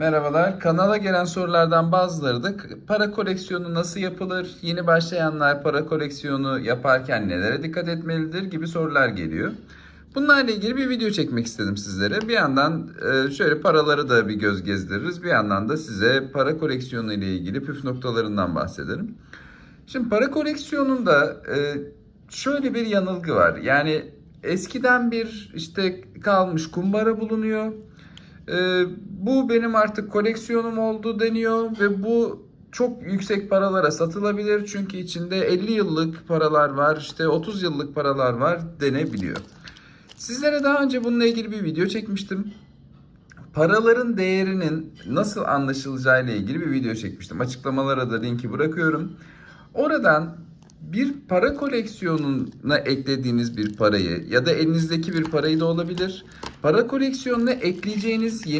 Merhabalar. Kanala gelen sorulardan bazıları da para koleksiyonu nasıl yapılır? Yeni başlayanlar para koleksiyonu yaparken nelere dikkat etmelidir gibi sorular geliyor. Bunlarla ilgili bir video çekmek istedim sizlere. Bir yandan e, şöyle paraları da bir göz gezdiririz. Bir yandan da size para koleksiyonu ile ilgili püf noktalarından bahsederim. Şimdi para koleksiyonunda e, şöyle bir yanılgı var. Yani eskiden bir işte kalmış kumbara bulunuyor. E, bu benim artık koleksiyonum oldu deniyor ve bu çok yüksek paralara satılabilir. Çünkü içinde 50 yıllık paralar var, işte 30 yıllık paralar var denebiliyor. Sizlere daha önce bununla ilgili bir video çekmiştim. Paraların değerinin nasıl anlaşılacağı ile ilgili bir video çekmiştim. Açıklamalara da linki bırakıyorum. Oradan bir para koleksiyonuna eklediğiniz bir parayı ya da elinizdeki bir parayı da olabilir. Para koleksiyonuna ekleyeceğiniz yeni